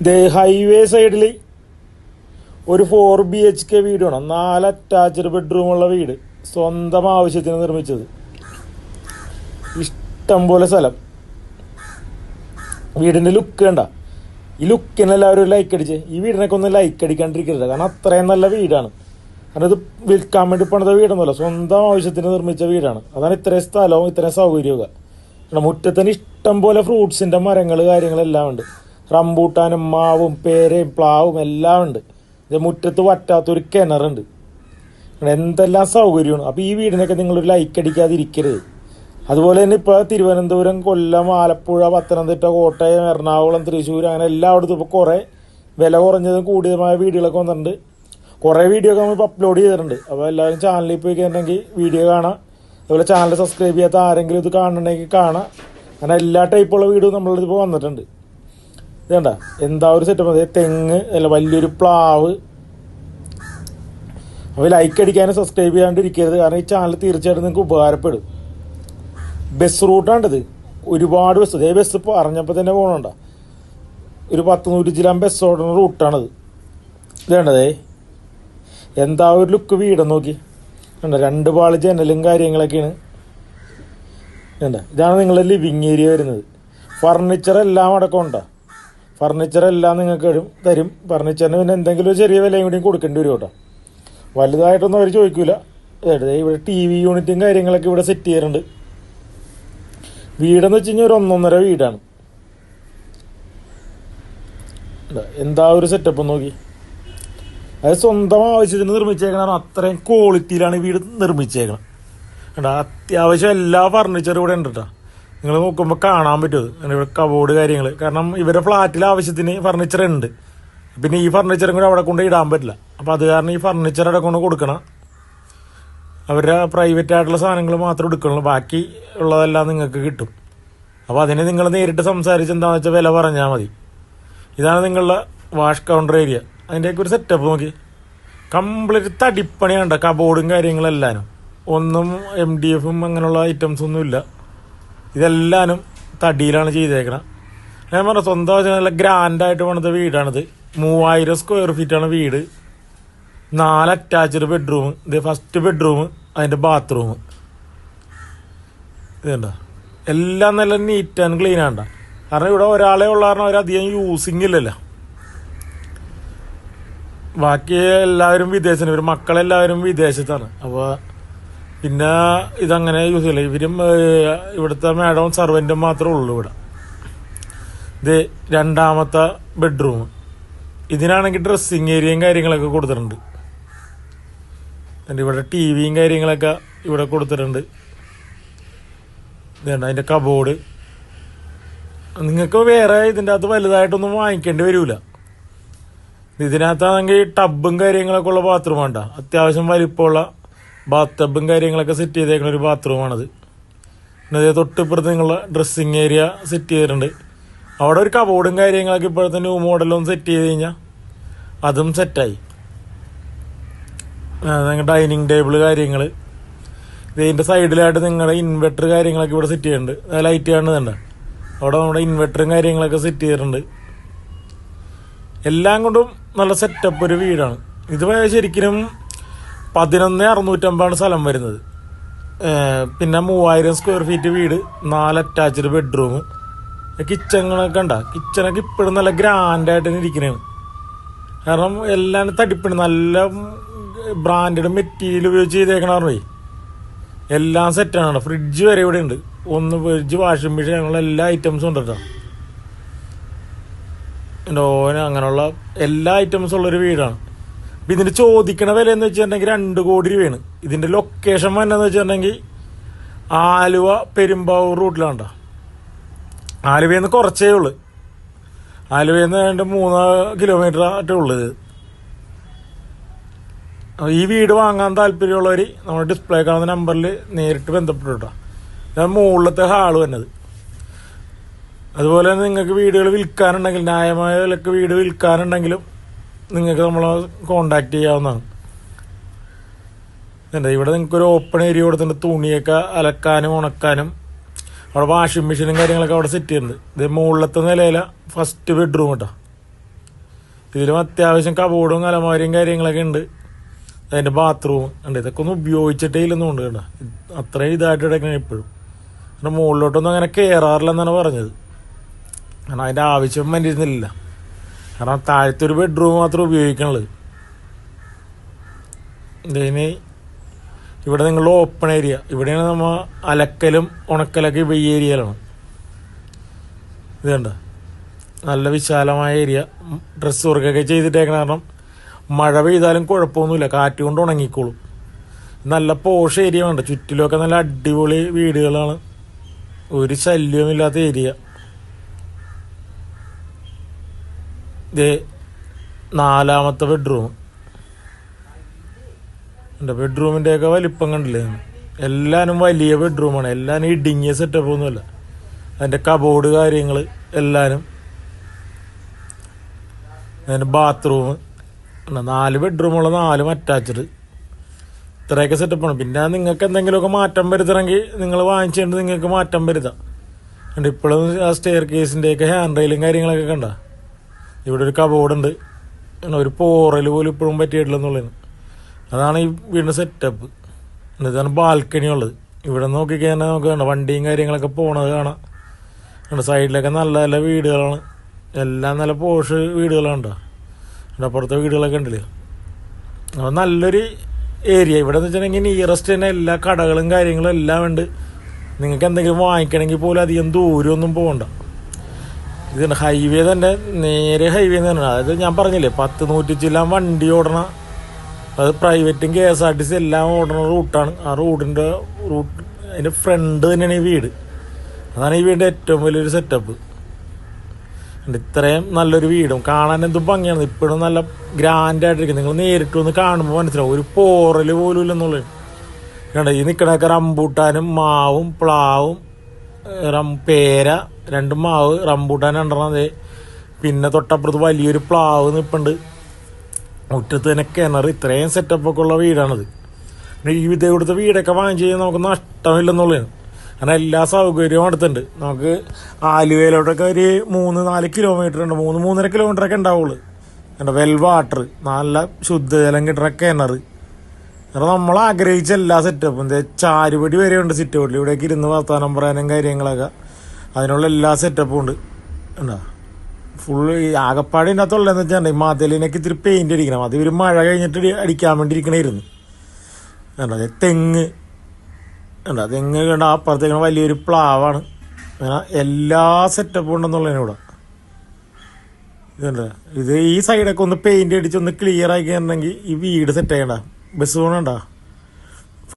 ഇത് ഹൈവേ സൈഡിൽ ഒരു ഫോർ ബി എച്ച് കെ വീടാണ് നാല് അറ്റാച്ച്ഡ് ബെഡ്റൂമുള്ള വീട്. സ്വന്തം ആവശ്യത്തിന് നിർമ്മിച്ചത്. ഇഷ്ടം പോലെ സ്ഥലം. വീടിന്റെ ലുക്ക് കണ്ട. ഈ ലുക്കിന് എല്ലാവരും ലൈക്ക് അടിച്ച്. ഈ വീടിനൊക്കെ ഒന്ന് ലൈക്ക് അടിക്കാണ്ടിരിക്കരുത്. കാരണം അത്രയും നല്ല വീടാണ്. കാരണം ഇത് വിൽക്കാൻ വേണ്ടി പണിത വീടൊന്നുമല്ല. സ്വന്തം ആവശ്യത്തിന് നിർമ്മിച്ച വീടാണ്. അതാണ് ഇത്രയും സ്ഥലവും ഇത്രയും സൗകര്യമൊക്കെ മുറ്റത്തിന് ഇഷ്ടം പോലെ ഫ്രൂട്ട്സിന്റെ മരങ്ങൾ കാര്യങ്ങളെല്ലാം ഉണ്ട്. റംബൂട്ടാനും മാവും പേരയും പ്ലാവും എല്ലാം ഉണ്ട്. ഇത് മുറ്റത്ത് വറ്റാത്തൊരു കിണറുണ്ട്. എന്തെല്ലാം സൗകര്യമാണ്. അപ്പോൾ ഈ വീടിനൊക്കെ നിങ്ങളൊരു ലൈക്ക് അടിക്കാതിരിക്കരുത്. അതുപോലെ തന്നെ ഇപ്പോൾ തിരുവനന്തപുരം കൊല്ലം ആലപ്പുഴ പത്തനംതിട്ട കോട്ടയം എറണാകുളം തൃശ്ശൂർ അങ്ങനെ എല്ലായിടത്തും ഇപ്പോൾ കുറേ വില കുറഞ്ഞതും കൂടിയതുമായ വീഡിയോകളൊക്കെ വന്നിട്ടുണ്ട്. കുറേ വീഡിയോ ഒക്കെ നമ്മൾ അപ്ലോഡ് ചെയ്തിട്ടുണ്ട്. അപ്പോൾ എല്ലാവരും ചാനലിൽ പോയി കഴിഞ്ഞിട്ടുണ്ടെങ്കിൽ വീഡിയോ കാണാം. അതുപോലെ ചാനൽ സബ്സ്ക്രൈബ് ചെയ്യാത്ത ആരെങ്കിലും ഇത് കാണണമെങ്കിൽ കാണാം. അങ്ങനെ എല്ലാ ടൈപ്പുള്ള വീഡിയോ നമ്മളിപ്പോൾ വന്നിട്ടുണ്ട്. ഇത് കണ്ട എന്താ ഒരു സെറ്റപ്പ് അതായത് തെങ്ങ് അല്ല വലിയൊരു പ്ലാവ്. അപ്പോൾ ലൈക്ക് അടിക്കാനും സബ്സ്ക്രൈബ് ചെയ്യാണ്ടിരിക്കരുത്. കാരണം ഈ ചാനൽ തീർച്ചയായിട്ടും നിങ്ങൾക്ക് ഉപകാരപ്പെടും. ബസ് റൂട്ടാണിത് ഒരുപാട് ബസ് ഇതേ ബസ് പറഞ്ഞപ്പോൾ തന്നെ പോകണണ്ട ഒരു പത്ത് നൂറ്റി ചിലാം ബസ് ഓടുന്ന റൂട്ടാണിത് ഇത് കണ്ടതേ എന്താ ഒരു ലുക്ക് വീട് നോക്കി. കണ്ട രണ്ട് പാൾ ജനലും കാര്യങ്ങളൊക്കെയാണ്. കണ്ട ഇതാണ് നിങ്ങളുടെ ലിവിങ് ഏരിയ വരുന്നത്. ഫർണിച്ചർ എല്ലാം അടക്കം ഉണ്ടോ? ഫർണിച്ചർ എല്ലാം നിങ്ങൾക്ക് തരും ഫർണിച്ചറിന് പിന്നെ എന്തെങ്കിലും ഒരു ചെറിയ വിലയും കൂടി കൊടുക്കേണ്ടി വരും കേട്ടോ. വലുതായിട്ടൊന്നും അവർ ചോദിക്കൂല. ദേ ഇവിടെ ടി വി യൂണിറ്റും കാര്യങ്ങളൊക്കെ ഇവിടെ സെറ്റ് ചെയ്യാറുണ്ട്. വീടെന്ന് വെച്ച് കഴിഞ്ഞാൽ ഒരു ഒന്നൊന്നര വീടാണ്. എന്താ ഒരു സെറ്റപ്പ് നോക്കി. അത് സ്വന്തം ആവശ്യത്തിന് നിർമ്മിച്ചേക്കണം അത്രയും ക്വാളിറ്റിയിലാണ് വീട് നിർമ്മിച്ചേക്കണം കേട്ടോ അത്യാവശ്യം എല്ലാ ഫർണിച്ചറും ഇവിടെ ഉണ്ട് കേട്ടോ. നിങ്ങൾ നോക്കുമ്പോൾ കാണാൻ പറ്റും അത്. ഇവിടെ കബോർഡ് കാര്യങ്ങൾ കാരണം ഇവരുടെ ഫ്ലാറ്റിൽ ആവശ്യത്തിന് ഫർണിച്ചർ ഉണ്ട്. പിന്നെ ഈ ഫർണിച്ചറും കൂടെ അവിടെ കൊണ്ട് ഇടാൻ പറ്റില്ല. അപ്പോൾ അത് കാരണം ഈ ഫർണിച്ചർ അവിടെ കൊണ്ട് കൊടുക്കണം. അവരുടെ പ്രൈവറ്റ് ആയിട്ടുള്ള സാധനങ്ങൾ മാത്രം എടുക്കുള്ളൂ. ബാക്കി ഉള്ളതെല്ലാം നിങ്ങൾക്ക് കിട്ടും. അപ്പോൾ അതിനെ നിങ്ങൾ നേരിട്ട് സംസാരിച്ച് എന്താണെന്ന് വെച്ചാൽ വില പറഞ്ഞാൽ മതി. ഇതാണ് നിങ്ങളുടെ വാഷ് കൗണ്ടർ ഏരിയ അതിന്റെയൊക്കെ ഒരു സെറ്റപ്പ് നോക്കി. കംപ്ലീറ്റ് തടിപ്പണിയാണ് കബോർഡും കാര്യങ്ങളെല്ലാനും ഒന്നും എം ഡി എഫും അങ്ങനെയുള്ള ഐറ്റംസ് ഒന്നും ഇല്ല ഇതെല്ലാനും തടിയിലാണ് ചെയ്തേക്കണം. ഞാൻ പറഞ്ഞ സ്വന്തം നല്ല ഗ്രാൻഡായിട്ട് പണിത വീടാണിത്. മൂവായിരം സ്ക്വയർ ഫീറ്റാണ് വീട്. നാല് അറ്റാച്ച്ഡ് ബെഡ്റൂം ഇത് ഫസ്റ്റ് ബെഡ്റൂം അതിന്റെ ബാത്റൂം ഇതുണ്ട എല്ലാം നല്ല നീറ്റ് ആൻഡ് ക്ലീൻ ആണ്ട കാരണം ഇവിടെ ഒരാളെ ഉള്ള കാരണം അവരധികം യൂസിങ് ഇല്ലല്ലോ. ബാക്കി എല്ലാവരും വിദേശത്തിന് ഇവർ മക്കളെല്ലാവരും വിദേശത്താണ്. അപ്പോൾ പിന്നെ ഇതങ്ങനെ യൂസ് ചെയ്യില്ല. ഇവരും ഇവിടുത്തെ മാഡവും സർവന്റും മാത്രമേ ഉള്ളൂ ഇവിടെ. ഇത് രണ്ടാമത്തെ ബെഡ്റൂം ഇതിനാണെങ്കിൽ ഡ്രസ്സിങ് ഏരിയയും കാര്യങ്ങളൊക്കെ കൊടുത്തിട്ടുണ്ട്. എന്നിട്ട് ഇവിടെ ടി വിയും കാര്യങ്ങളൊക്കെ ഇവിടെ കൊടുത്തിട്ടുണ്ട്. ഇതുണ്ട് അതിന്റെ കബോർഡ് നിങ്ങൾക്ക് വേറെ ഇതിന്റെ അകത്ത് വലുതായിട്ടൊന്നും വാങ്ങിക്കേണ്ടി വരില്ല ഇതിനകത്താണെങ്കിൽ ടബും കാര്യങ്ങളൊക്കെ ഉള്ള ബാത്റൂം വേണ്ട. അത്യാവശ്യം വലിപ്പമുള്ള ബാത്ത് ടബും കാര്യങ്ങളൊക്കെ സെറ്റ് ചെയ്തേക്കുന്ന ഒരു ബാത്റൂമാണത്. പിന്നെ അതേ തൊട്ടിപ്പുറത്ത് നിങ്ങളുടെ ഡ്രസ്സിങ് ഏരിയ സെറ്റ് ചെയ്തിട്ടുണ്ട്. അവിടെ ഒരു കബോർഡും കാര്യങ്ങളൊക്കെ ഇപ്പോഴത്തെ ന്യൂ മോഡലും സെറ്റ് ചെയ്ത് കഴിഞ്ഞാൽ അതും സെറ്റായി ഡൈനിങ് ടേബിൾ കാര്യങ്ങൾ ഇതിന്റെ സൈഡിലായിട്ട് നിങ്ങളുടെ ഇൻവെർട്ടർ കാര്യങ്ങളൊക്കെ ഇവിടെ സെറ്റ് ചെയ്യുന്നുണ്ട് ലൈറ്റ് കാണുന്നുണ്ട്. അവിടെ നമ്മുടെ ഇൻവെർട്ടറും കാര്യങ്ങളൊക്കെ സെറ്റ് ചെയ്തിട്ടുണ്ട്. എല്ലാം കൊണ്ടും നല്ല സെറ്റപ്പ് ഒരു വീടാണ്. ഇത് ശരിക്കും പതിനൊന്ന് അറുന്നൂറ്റമ്പാണ് സ്ഥലം വരുന്നത്. പിന്നെ മൂവായിരം സ്ക്വയർ ഫീറ്റ് വീട് നാല് അറ്റാച്ച്ഡ് ബെഡ്റൂം കിച്ചണൊക്കെ ഉണ്ടാ കിച്ചണൊക്കെ ഇപ്പോഴും നല്ല ഗ്രാൻഡായിട്ട് ഇരിക്കണേണ്. കാരണം എല്ലാം തടിപ്പിണ് നല്ല ബ്രാൻഡഡ് മെറ്റീരിയൽ ഉപയോഗിച്ച് ചെയ്തേക്കണ എല്ലാം സെറ്റാണ് ഫ്രിഡ്ജ് വരെ ഇവിടെ ഉണ്ട്. ഒന്ന് ഫ്രിഡ്ജ് വാഷിംഗ് മെഷീൻ അങ്ങനെയുള്ള എല്ലാ ഐറ്റംസും ഉണ്ട് കേട്ടോ ഓന് അങ്ങനെയുള്ള എല്ലാ ഐറ്റംസും ഉള്ളൊരു വീടാണ്. അപ്പം ഇതിന്റെ ചോദിക്കണ വില എന്ന് വെച്ചിട്ടുണ്ടെങ്കിൽ രണ്ട് കോടി രൂപയാണ്. ഇതിന്റെ ലൊക്കേഷൻ വന്നെന്ന് വെച്ചിട്ടുണ്ടെങ്കിൽ ആലുവ പെരുമ്പാവൂർ റൂട്ടിലാണ് ട്ടോ. ആലുവയിൽ നിന്ന് കുറച്ചേ ഉള്ളു. ആലുവയിൽ നിന്ന് രണ്ട് മൂന്ന് കിലോമീറ്റർ ആട്ടേ ഉള്ളത് ഈ വീട് വാങ്ങാൻ താല്പര്യമുള്ളവർ നമ്മുടെ ഡിസ്പ്ലേ കാണുന്ന നമ്പറിൽ നേരിട്ട് ബന്ധപ്പെട്ടു ഞാൻ മുകളിലത്തെ ഹാൾ വന്നത്. അതുപോലെ തന്നെ നിങ്ങൾക്ക് വീടുകൾ വിൽക്കാനുണ്ടെങ്കിൽ ന്യായമായ വിലക്ക് വീട് വിൽക്കാനുണ്ടെങ്കിലും നിങ്ങൾക്ക് നമ്മളെ കോണ്ടാക്ട് ചെയ്യാവുന്നതാണ്. എന്താ ഇവിടെ നിങ്ങൾക്ക് ഒരു ഓപ്പൺ ഏരിയ കൊടുത്തിട്ടുണ്ട്. തുണിയൊക്കെ അലക്കാനും ഉണക്കാനും. അവിടെ വാഷിംഗ് മെഷീനും കാര്യങ്ങളൊക്കെ അവിടെ സെറ്റ് ചെയ്യുന്നുണ്ട് ഇത് മുകളിലത്തെ നിലയില ഫസ്റ്റ് ബെഡ്റൂം കേട്ടോ ഇതിലും അത്യാവശ്യം കബോർഡും അലമാരിയും കാര്യങ്ങളൊക്കെ ഉണ്ട്. അതിന്റെ ബാത്റൂം ഉണ്ട്. ഇതൊക്കെ ഒന്നും ഉപയോഗിച്ചിട്ടേ ഇല്ലെന്നും ഉണ്ട് കേട്ടോ. അത്രയും ഇതായിട്ട് കിടക്കണം ഇപ്പോഴും. കാരണം മുകളിലോട്ടൊന്നും അങ്ങനെ കയറാറില്ലെന്നാണ് പറഞ്ഞത്. കാരണം അതിന്റെ ആവശ്യം വരുന്നില്ല കാരണം താഴത്തെ ഒരു ബെഡ്റൂം മാത്രം ഉപയോഗിക്കണുള്ളൂ ഇതിന് ഇവിടെ നിങ്ങൾ ഓപ്പൺ ഏരിയ ഇവിടെയാണ് നമ്മൾ അലക്കലും ഉണക്കലൊക്കെ ഈ ഏരിയയിലാണ്. ഇത് നല്ല വിശാലമായ ഏരിയ. ഡ്രസ്സ് വർക്കൊക്കെ ചെയ്തിട്ടേക്കണ കാരണം മഴ പെയ്താലും കുഴപ്പമൊന്നുമില്ല. കാറ്റ് കൊണ്ട് ഉണങ്ങിക്കോളും. നല്ല പോഷ് ഏരിയ വേണ്ട. ചുറ്റിലൊക്കെ നല്ല അടിപൊളി വീടുകളാണ്. ഒരു ശല്യവുമില്ലാത്ത ഏരിയ. ഇത് നാലാമത്തെ ബെഡ്റൂം എന്റെ ബെഡ്റൂമിന്റെയൊക്കെ വലിപ്പം കണ്ടില്ലേ? എല്ലാവരും വലിയ ബെഡ്റൂമാണ് എല്ലാനും ഇടുങ്ങിയ സെറ്റപ്പ് ഒന്നുമില്ല. അതിന്റെ കബോർഡ് കാര്യങ്ങൾ എല്ലാനും. അതിന്റെ ബാത്റൂം നാല് ബെഡ്റൂമുള്ള നാലും അറ്റാച്ച്ഡ് ഇത്രയൊക്കെ സെറ്റപ്പാണ് പിന്നെ നിങ്ങൾക്ക് എന്തെങ്കിലുമൊക്കെ മാറ്റം വരുത്തണമെങ്കിൽ നിങ്ങൾ വാങ്ങിച്ചുകൊണ്ട് നിങ്ങൾക്ക് മാറ്റം വരുത്താം. ഇപ്പോഴും ആ സ്റ്റെയർ കേസിന്റെയൊക്കെ ഹാൻഡ് റെയിലും കാര്യങ്ങളൊക്കെ കണ്ട? ഇവിടെ ഒരു കബോർഡുണ്ട്. ഒരു പോറൽ പോലും ഇപ്പോഴും പറ്റിയിട്ടില്ലെന്നുള്ളതാണ് അതാണ് ഈ വീടിന്റെ സെറ്റപ്പ് എന്നിട്ടാണ് ബാൽക്കണി ഉള്ളത്. ഇവിടെ നോക്കിക്കഴിഞ്ഞാൽ നമുക്ക് കാണാം വണ്ടിയും കാര്യങ്ങളൊക്കെ പോണത് കാണാം. ഇവിടെ സൈഡിലൊക്കെ നല്ല നല്ല വീടുകളാണ്. എല്ലാം നല്ല പോഷ് വീടുകളാണ് കേട്ടോ അപ്പുറത്തെ വീടുകളൊക്കെ ഉണ്ടല്ലേ? അപ്പോൾ നല്ലൊരു ഏരിയ ഇവിടെ എന്ന് വെച്ചിട്ടുണ്ടെങ്കിൽ നിയറസ്റ്റ് തന്നെ എല്ലാ കടകളും കാര്യങ്ങളും എല്ലാം ഉണ്ട്. നിങ്ങൾക്ക് എന്തെങ്കിലും വാങ്ങിക്കണമെങ്കിൽ പോലും അധികം ദൂരമൊന്നും പോകണ്ട ഇത് ഹൈവേ തന്നെ നേരെ ഹൈവേ തന്നെ അതായത് ഞാൻ പറഞ്ഞില്ലേ പത്ത് നൂറ്റി ചില്ലാൻ വണ്ടി ഓടണ. അത് പ്രൈവറ്റും K S R T C എല്ലാം ഓടുന്ന റൂട്ടാണ് ആ റൂട്ടിന്റെ റൂട്ട് അതിന്റെ ഫ്രണ്ട് തന്നെയാണ് ഈ വീട്. അതാണ് ഈ വീടിന്റെ ഏറ്റവും വലിയൊരു സെറ്റപ്പ് ഇത്രയും നല്ലൊരു വീടും. കാണാൻ എന്തും ഭംഗിയാണ്. ഇപ്പോഴും നല്ല ഗ്രാൻഡായിട്ടിരിക്കും നിങ്ങൾ നേരിട്ട് ഒന്ന് കാണുമ്പോൾ മനസ്സിലാവും. ഒരു പോറൽ പോലും ഇല്ലെന്നുള്ളത്. കണ്ട ഈ നിൽക്കണൊക്കെ റംബൂട്ടാനും മാവും പ്ലാവും റം പേര രണ്ട് മാവ് റംബൂട്ടാൻ രണ്ടെണ്ണം ദേ. പിന്നെ തൊട്ടപ്പുറത്ത് വലിയൊരു പ്ലാവ് നിൽപ്പുണ്ട് മുറ്റത്ത് തന്നെ കിണർ. ഇത്രയും സെറ്റപ്പൊക്കെ ഉള്ള വീടാണത്. പിന്നെ ഈ വിദ്യ കൊടുത്ത വീടൊക്കെ വാങ്ങിച്ചു കഴിഞ്ഞാൽ നമുക്ക് നഷ്ടമില്ലെന്നുള്ളതാണ്. കാരണം എല്ലാ സൗകര്യവും അടുത്തുണ്ട്. നമുക്ക് ആലുവയിലോട്ടൊക്കെ ഒരു മൂന്ന് നാല് കിലോമീറ്റർ ഉണ്ട്. മൂന്ന് മൂന്നര കിലോമീറ്ററൊക്കെ ഉണ്ടാവുള്ളൂ. കണ്ടോ? വെൽ വാട്ടർ നല്ല ശുദ്ധജലം കിട്ടുന്ന കിണർ. കാരണം നമ്മൾ ആഗ്രഹിച്ച എല്ലാ സെറ്റപ്പും ചാരുപടി വരെ ഉണ്ട് സിറ്റ് ഔട്ടിൽ ഇവിടേക്ക് ഇരുന്ന് വർത്താനം പറയാനും കാര്യങ്ങളൊക്കെ. അതിനുള്ള എല്ലാ സെറ്റപ്പും ഉണ്ട്. ഉണ്ടോ ഈ ആകപ്പാട് ഇതിനകത്തുള്ളതെന്ന് വെച്ചാൽ ഈ മതിലിനൊക്കെ ഇത്തിരി പെയിന്റ് അടിക്കണം. അത് ഒരു മഴ കഴിഞ്ഞിട്ട് അടിക്കാൻ വേണ്ടി ഇരിക്കണമായിരുന്നു അത് തെങ്ങ്. കണ്ടോ? തെങ്ങ് കണ്ട അപ്പുറത്തേക്ക് വലിയൊരു പ്ലാവാണ്. അങ്ങനെ എല്ലാ സെറ്റപ്പും ഉണ്ടെന്നുള്ളതിന് ഇവിടെ. ഇതുണ്ട്. ഇത് ഈ സൈഡൊക്കെ ഒന്ന് പെയിന്റ് അടിച്ച് ഒന്ന് ക്ലിയർ ആക്കി ഈ വീട് സെറ്റ് ചെയ്യണ്ട ബസ് പോകണണ്ട